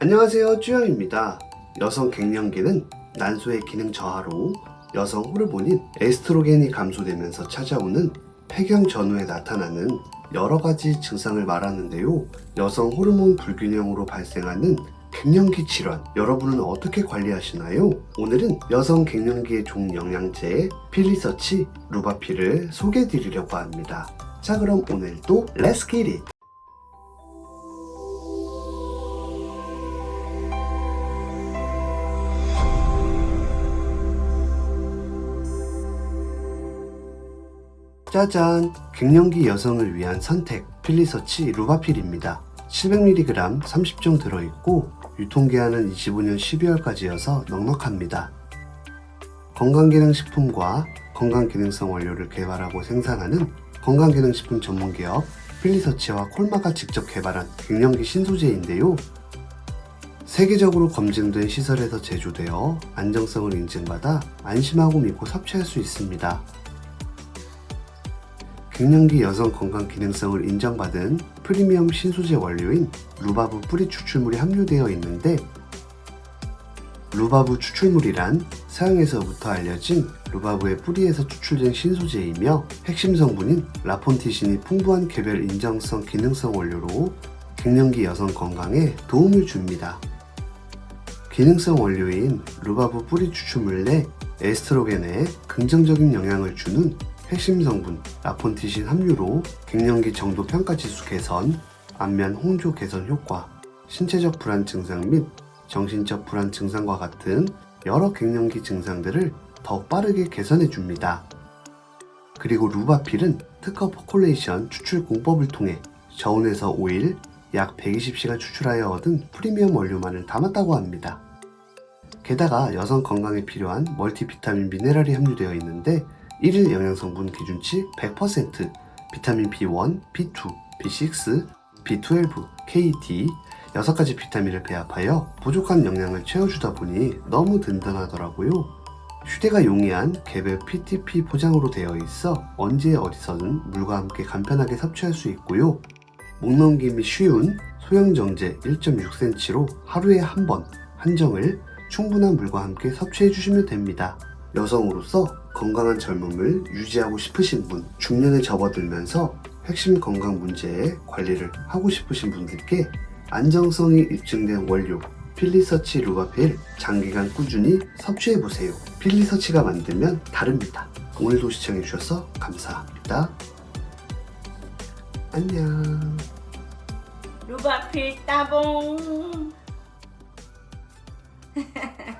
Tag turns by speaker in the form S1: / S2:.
S1: 안녕하세요 쭈영입니다. 여성 갱년기는 난소의 기능 저하로 여성 호르몬인 에스트로겐이 감소되면서 찾아오는 폐경 전후에 나타나는 여러 가지 증상을 말하는데요. 여성 호르몬 불균형으로 발생하는 갱년기 질환 여러분은 어떻게 관리하시나요? 오늘은 여성 갱년기의 종 영양제 필리서치 루바피를 소개해 드리려고 합니다. 자 그럼 오늘도 렛츠 기릿 짜잔! 갱년기 여성을 위한 선택 필리서치 루바필입니다. 700mg 30종 들어있고 유통기한은 25년 12월까지여서 넉넉합니다. 건강기능식품과 건강기능성 원료를 개발하고 생산하는 건강기능식품 전문기업 필리서치와 콜마가 직접 개발한 갱년기 신소재인데요. 세계적으로 검증된 시설에서 제조되어 안정성을 인증받아 안심하고 믿고 섭취할 수 있습니다. 갱년기 여성 건강 기능성을 인정받은 프리미엄 신소재 원료인 루바브 뿌리 추출물이 함유되어 있는데 루바브 추출물이란 서양에서부터 알려진 루바브의 뿌리에서 추출된 신소재이며 핵심 성분인 라폰티신이 풍부한 개별 인정성 기능성 원료로 갱년기 여성 건강에 도움을 줍니다. 기능성 원료인 루바브 뿌리 추출물 내 에스트로겐에 긍정적인 영향을 주는 핵심 성분 라폰티신 함유로 갱년기 정도 평가 지수 개선, 안면 홍조 개선 효과, 신체적 불안 증상 및 정신적 불안 증상과 같은 여러 갱년기 증상들을 더욱 빠르게 개선해 줍니다. 그리고 루바필은 특허 포콜레이션 추출 공법을 통해 저온에서 5일, 약 120시간 추출하여 얻은 프리미엄 원료만을 담았다고 합니다. 게다가 여성 건강에 필요한 멀티비타민 미네랄이 함유되어 있는데 1일 영양 성분 기준치 100%, 비타민 B1, B2, B6, B12, KT 6가지 비타민을 배합하여 부족한 영양을 채워주다 보니 너무 든든하더라고요. 휴대가 용이한 개별 PTP 포장으로 되어 있어 언제 어디서든 물과 함께 간편하게 섭취할 수 있고요. 목 넘김이 쉬운 소형 정제 1.6cm로 하루에 한 번 한정을 충분한 물과 함께 섭취해 주시면 됩니다. 여성으로서 건강한 젊음을 유지하고 싶으신 분, 중년에 접어들면서 핵심 건강 문제에 관리를 하고 싶으신 분들께 안정성이 입증된 원료 필리서치 루바필 장기간 꾸준히 섭취해 보세요. 필리서치가 만들면 다릅니다. 오늘도 시청해 주셔서 감사합니다. 안녕.
S2: 루바필 따봉